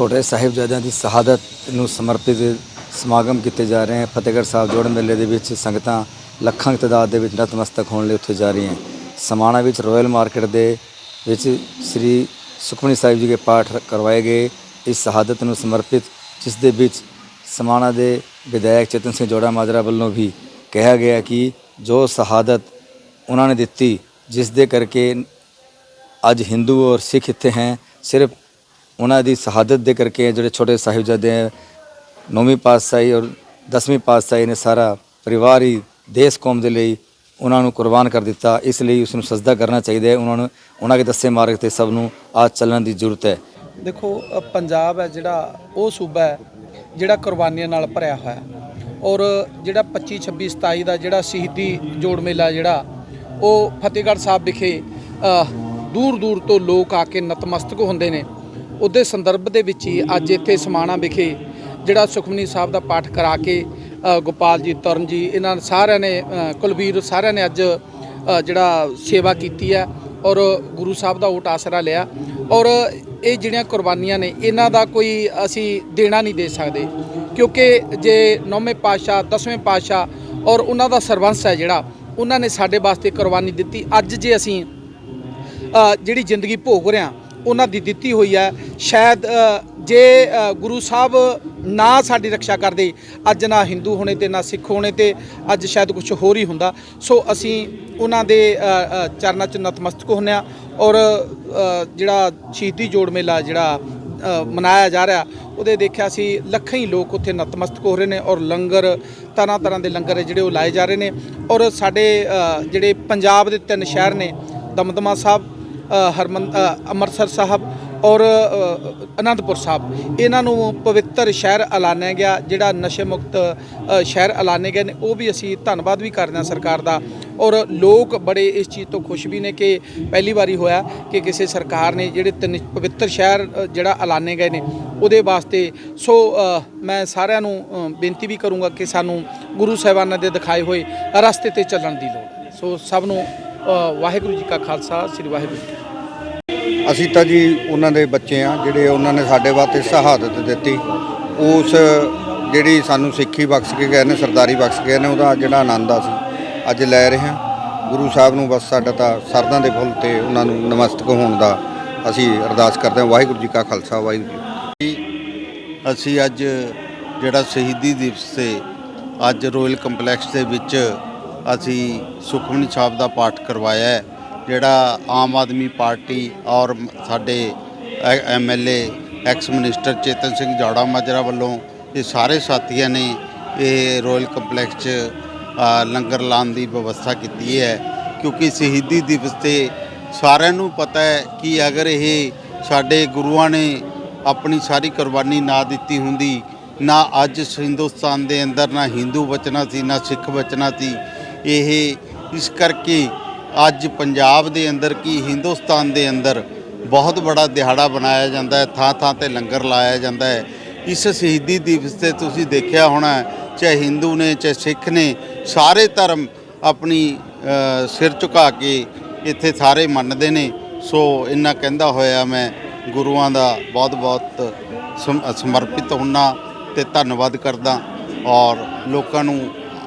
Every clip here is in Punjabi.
ਛੋਟੇ ਸਾਹਿਬਜ਼ਾਦਿਆਂ ਦੀ ਸ਼ਹਾਦਤ ਨੂੰ ਸਮਰਪਿਤ ਸਮਾਗਮ ਕੀਤੇ ਜਾ ਰਹੇ ਹਨ। ਫਤਿਹਗੜ੍ਹ ਸਾਹਿਬ ਜੋੜ ਮੇਲੇ ਦੇ ਵਿੱਚ ਸੰਗਤਾਂ ਲੱਖਾਂ ਦੀ ਤਾਦਾਦ ਦੇ ਵਿੱਚ ਨਤਮਸਤਕ ਹੋਣ ਲਈ ਉੱਥੇ ਜਾ ਰਹੀਆਂ ਸਮਾਣਾ ਵਿੱਚ ਰਾਇਲ ਮਾਰਕੀਟ ਦੇ ਵਿੱਚ ਸ੍ਰੀ ਸੁਖਮਨੀ ਸਾਹਿਬ ਜੀ ਦੇ ਪਾਠ ਕਰਵਾਏ ਗਏ। ਇਸ ਸ਼ਹਾਦਤ ਨੂੰ ਸਮਰਪਿਤ, ਜਿਸ ਦੇ ਵਿੱਚ ਸਮਾਣਾ ਦੇ ਵਿਧਾਇਕ ਚੇਤਨ ਸਿੰਘ ਜੋੜਾ ਮਾਜਰਾ ਵੱਲੋਂ ਵੀ ਕਿਹਾ ਗਿਆ ਕਿ ਜੋ ਸ਼ਹਾਦਤ ਉਹਨਾਂ ਨੇ ਦਿੱਤੀ, ਜਿਸ ਦੇ ਕਰਕੇ ਅੱਜ ਹਿੰਦੂ ਔਰ ਸਿੱਖ ਇੱਥੇ ਹੈ, ਸਿਰਫ ਉਹਨਾਂ ਦੀ ਸ਼ਹਾਦਤ ਦੇ ਕਰਕੇ ਜਿਹੜੇ ਛੋਟੇ ਸਾਹਿਬਜ਼ਾਦੇ ਨੌਵੀਂ ਪਾਤਸ਼ਾਹੀ ਔਰ ਦਸਵੀਂ ਪਾਤਸ਼ਾਹੀ ਨੇ ਸਾਰਾ ਪਰਿਵਾਰ ਹੀ ਦੇਸ਼ ਕੌਮ ਦੇ ਲਈ ਉਹਨਾਂ ਨੂੰ ਕੁਰਬਾਨ ਕਰ ਦਿੱਤਾ। ਇਸ ਲਈ ਉਸ ਨੂੰ ਸਜਦਾ ਕਰਨਾ ਚਾਹੀਦਾ ਹੈ। ਉਹਨਾਂ ਨੂੰ, ਉਹਨਾਂ ਦੇ ਦੱਸੇ ਮਾਰਗ ਤੇ ਸਭ ਨੂੰ ਆਜ ਚੱਲਣ ਦੀ ਜ਼ਰੂਰਤ ਹੈ। ਦੇਖੋ ਪੰਜਾਬ ਹੈ ਜਿਹੜਾ, ਉਹ ਸੂਬਾ ਹੈ ਜਿਹੜਾ ਕੁਰਬਾਨੀਆਂ ਨਾਲ ਭਰਿਆ ਹੋਇਆ ਹੈ। ਔਰ ਜਿਹੜਾ 25 26 27 ਦਾ ਜਿਹੜਾ ਸ਼ਹੀਦੀ ਜੋੜ ਮੇਲਾ ਜਿਹੜਾ, ਉਹ ਫਤਿਹਗੜ੍ਹ ਸਾਹਿਬ ਵਿਖੇ ਦੂਰ ਦੂਰ ਤੋਂ ਲੋਕ ਆ ਕੇ ਨਤਮਸਤਕ ਹੁੰਦੇ ਨੇ। ਉਹਦੇ ਸੰਦਰਭ ਦੇ ਵਿੱਚ ਹੀ ਅੱਜ ਇੱਥੇ ਸਮਾਣਾ ਵਿਖੇ ਜਿਹੜਾ ਸੁਖਮਨੀ ਸਾਹਿਬ ਦਾ ਪਾਠ ਕਰਾ ਕੇ ਗੋਪਾਲ ਜੀ ਤਰਨ ਜੀ ਇਹਨਾਂ ਸਾਰਿਆਂ ਨੇ ਅ, ਕੁਲਵੀਰ ਸਾਰਿਆਂ ਨੇ ਅੱਜ ਜਿਹੜਾ ਸੇਵਾ ਕੀਤੀ ਹੈ ਔਰ ਗੁਰੂ ਸਾਹਿਬ ਦਾ ਓਟ ਆਸਰਾ ਲਿਆ ਔਰ ਇਹ ਜਿਹੜੀਆਂ ਕੁਰਬਾਨੀਆਂ ਨੇ ਇਹਨਾਂ ਦਾ ਕੋਈ ਅਸੀਂ ਦੇਣਾ ਨਹੀਂ ਦੇ ਸਕਦੇ ਕਿਉਂਕਿ ਜੇ ਨੌਵੇਂ ਪਾਤਸ਼ਾਹ ਦਸਵੇਂ ਪਾਤਸ਼ਾਹ ਔਰ ਉਹਨਾਂ ਦਾ ਸਰਵੰਸ ਹੈ ਜਿਹੜਾ ਉਹਨਾਂ ਨੇ ਸਾਡੇ ਵਾਸਤੇ ਕੁਰਬਾਨੀ ਦਿੱਤੀ। ਅੱਜ ਜੇ ਅਸੀਂ ਜਿਹੜੀ ਜ਼ਿੰਦਗੀ ਭੋਗ ਰਹੇ ਉਹਨਾਂ ਦੀ ਦਿੱਤੀ ਹੋਈ ਹੈ। ਸ਼ਾਇਦ ਜੇ ਗੁਰੂ ਸਾਹਿਬ ਨਾ ਸਾਡੀ ਰੱਖਿਆ ਕਰਦੇ, ਅੱਜ ਨਾ ਹਿੰਦੂ ਹੋਣੇ ਤੇ ਨਾ ਸਿੱਖ ਹੋਣੇ ਤੇ ਅੱਜ ਸ਼ਾਇਦ ਕੁਝ ਹੋਰ ਹੀ ਹੁੰਦਾ। ਸੋ ਅਸੀਂ ਉਹਨਾਂ ਦੇ ਚਰਨਾਂ 'ਚ ਨਤਮਸਤਕ ਹੁੰਨੇ ਆ ਔਰ ਜਿਹੜਾ ਸ਼ਹੀਦੀ ਜੋੜ ਮੇਲਾ ਜਿਹੜਾ ਮਨਾਇਆ ਜਾ ਰਿਹਾ, ਉਹਦੇ ਦੇਖਿਆ ਸੀ ਲੱਖਾਂ ਹੀ ਲੋਕ ਉੱਥੇ ਨਤਮਸਤਕ ਹੋ ਰਹੇ ਨੇ ਔਰ ਲੰਗਰ, ਤਰ੍ਹਾਂ ਤਰ੍ਹਾਂ ਦੇ ਲੰਗਰ ਹੈ ਜਿਹੜੇ ਉਹ ਲਾਏ ਜਾ ਰਹੇ ਨੇ। ਔਰ ਸਾਡੇ ਜਿਹੜੇ ਪੰਜਾਬ ਦੇ ਤਿੰਨ ਸ਼ਹਿਰ ਨੇ, ਦਮਦਮਾ ਸਾਹਿਬ ਹਰਮਨ ਅੰਮ੍ਰਿਤਸਰ ਸਾਹਿਬ ਔਰ ਅਨੰਦਪੁਰ ਸਾਹਿਬ। ਇਹਨਾਂ ਨੂੰ ਪਵਿੱਤਰ ਸ਼ਹਿਰ ਐਲਾਨਿਆ ਗਿਆ, ਜਿਹੜਾ ਨਸ਼ੇ ਮੁਕਤ ਸ਼ਹਿਰ ਐਲਾਨੇ ਗਏ ਨੇ। ਉਹ ਵੀ ਅਸੀਂ ਧੰਨਵਾਦ ਵੀ ਕਰਦੇ ਹਾਂ ਸਰਕਾਰ ਦਾ। ਔਰ ਲੋਕ ਬੜੇ ਇਸ ਚੀਜ਼ ਤੋਂ ਖੁਸ਼ ਵੀ ਨੇ ਕਿ ਪਹਿਲੀ ਵਾਰੀ ਹੋਇਆ ਕਿ ਕਿਸੇ ਸਰਕਾਰ ਨੇ ਜਿਹੜੇ ਤਿੰਨ ਪਵਿੱਤਰ ਸ਼ਹਿਰ ਜਿਹੜਾ ਐਲਾਨੇ ਗਏ ਨੇ, ਉਹਦੇ ਵਾਸਤੇ। ਸੋ ਮੈਂ ਸਾਰਿਆਂ ਨੂੰ ਬੇਨਤੀ ਵੀ ਕਰੂੰਗਾ ਕਿ ਸਾਨੂੰ ਗੁਰੂ ਸਾਹਿਬਾਨਾਂ ਦੇ ਦਿਖਾਏ ਹੋਏ ਰਸਤੇ ਤੇ ਚੱਲਣ ਦੀ ਲੋੜ ਸੋ ਸਭ ਨੂੰ ਵਾਹਿਗੁਰੂ ਜੀ ਕਾ ਖਾਲਸਾ, ਸ੍ਰੀ ਵਾਹਿਗੁਰੂ ਜੀ ਅਸੀਂ ਤਾਂ ਜੀ ਉਹਨਾਂ ਦੇ ਬੱਚੇ ਆ, ਜਿਹੜੇ ਉਹਨਾਂ ਨੇ ਸਾਡੇ ਵਾਸਤੇ ਸ਼ਹਾਦਤ ਦਿੱਤੀ। ਉਸ ਜਿਹੜੀ ਸਾਨੂੰ ਸਿੱਖੀ ਬਖਸ਼ ਕੇ ਗਏ ਨੇ, ਸਰਦਾਰੀ ਬਖਸ਼ ਕੇ ਗਏ ਨੇ, ਉਹਦਾ ਜਿਹੜਾ ਆਨੰਦ ਆ ਅਸੀਂ ਅੱਜ ਲੈ ਰਹੇ ਹਾਂ। ਗੁਰੂ ਸਾਹਿਬ ਨੂੰ ਬਸ ਸਾਡਾ ਤਾਂ ਸਰਦਾਂ ਦੇ ਫੁੱਲ ਤੇ ਉਹਨਾਂ ਨੂੰ ਨਮਸਤਕ ਹੋਣ ਦਾ ਅਸੀਂ ਅਰਦਾਸ ਕਰਦੇ ਹਾਂ। ਵਾਹਿਗੁਰੂ ਜੀ ਕਾ ਖਾਲਸਾ, ਵਾਹਿਗੁਰੂ ਜੀ ਅਸੀਂ ਅੱਜ ਜਿਹੜਾ ਸ਼ਹੀਦੀ ਦਿਵਸ ਤੇ ਅੱਜ ਰੋਇਲ ਕੰਪਲੈਕਸ ਦੇ ਵਿੱਚ ਅਸੀਂ ਸੁਖਮਨੀ ਸਾਹਿਬ ਦਾ ਪਾਠ ਕਰਵਾਇਆ ਹੈ। ਜਿਹੜਾ ਆਮ ਆਦਮੀ ਪਾਰਟੀ ਔਰ ਮ- ਸਾਡੇ MLA ex minister Chetan Singh Jaura Majra ਵੱਲੋਂ ਇਹ ਸਾਰੇ ਸਾਥੀਆਂ ਨੇ ਇਹ ਰੋਇਲ ਕੰਪਲੈਕਸ 'ਚ ਲੰਗਰ ਲਾਉਣ ਦੀ ਵਿਵਸਥਾ ਕੀਤੀ ਹੈ ਕਿਉਂਕਿ ਸ਼ਹੀਦੀ ਦਿਵਸ ਤੇ ਸਾਰਿਆਂ ਨੂੰ ਪਤਾ ਹੈ ਕਿ ਅਗਰ ਇਹ ਸਾਡੇ ਗੁਰੂਆਂ ਨੇ ਆਪਣੀ ਸਾਰੀ ਕੁਰਬਾਨੀ ਨਾ ਦਿੱਤੀ ਹੁੰਦੀ, ਨਾ ਅੱਜ ਹਿੰਦੁਸਤਾਨ ਦੇ ਅੰਦਰ ਨਾ ਹਿੰਦੂ ਬਚਣਾ ਸੀ, ਨਾ ਸਿੱਖ ਬਚਣਾ ਸੀ, ਇਹ ਇਸ ਕਰਕੇ ਅੱਜ ਪੰਜਾਬ ਦੇ ਅੰਦਰ ਕੀ ਹਿੰਦੁਸਤਾਨ ਦੇ ਅੰਦਰ ਬਹੁਤ ਬੜਾ ਦਿਹਾੜਾ ਬਣਾਇਆ ਜਾਂਦਾ ਹੈ, ਥਾਂ ਥਾਂ ਤੇ ਲੰਗਰ ਲਾਇਆ ਜਾਂਦਾ ਹੈ। ਇਸ ਸ਼ਹੀਦੀ ਦਿਵਸ ਤੇ ਤੁਸੀਂ ਦੇਖਿਆ ਹੋਣਾ ਚਾਹੇ ਹਿੰਦੂ ਨੇ, ਚਾਹੇ ਸਿੱਖ ਨੇ, ਸਾਰੇ ਧਰਮ ਆਪਣੀ ਸਿਰ ਝੁਕਾ ਕੇ ਇੱਥੇ ਸਾਰੇ ਮੰਨਦੇ ਨੇ। ਸੋ ਇੰਨਾ ਕਹਿੰਦਾ ਹੋਇਆ ਮੈਂ ਗੁਰੂਆਂ ਦਾ ਬਹੁਤ ਬਹੁਤ ਸਮ- ਸਮਰਪਿਤ ਹੁੰਨਾ ਤੇ ਧੰਨਵਾਦ ਕਰਦਾ ਔਰ ਲੋਕਾਂ ਨੂੰ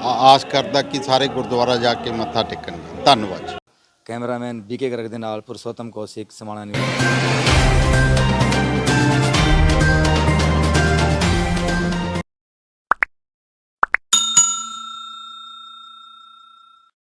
ਆਸ ਕਰਦਾ ਕਿ ਸਾਰੇ ਗੁਰਦੁਆਰਾ ਜਾ ਕੇ ਮੱਥਾ ਟੇਕਣਗੇ। ਧੰਨਵਾਦ ਜੀ। ਕੈਮਰਾਮੈਨ ਬੀਕੇ ਗਰਗ ਦੇ ਨਾਲ ਪੁਰਸ਼ੋਤਮ ਕੌਸ਼ਿਕ, ਸਮਾਣਾ ਨਿਊਜ਼।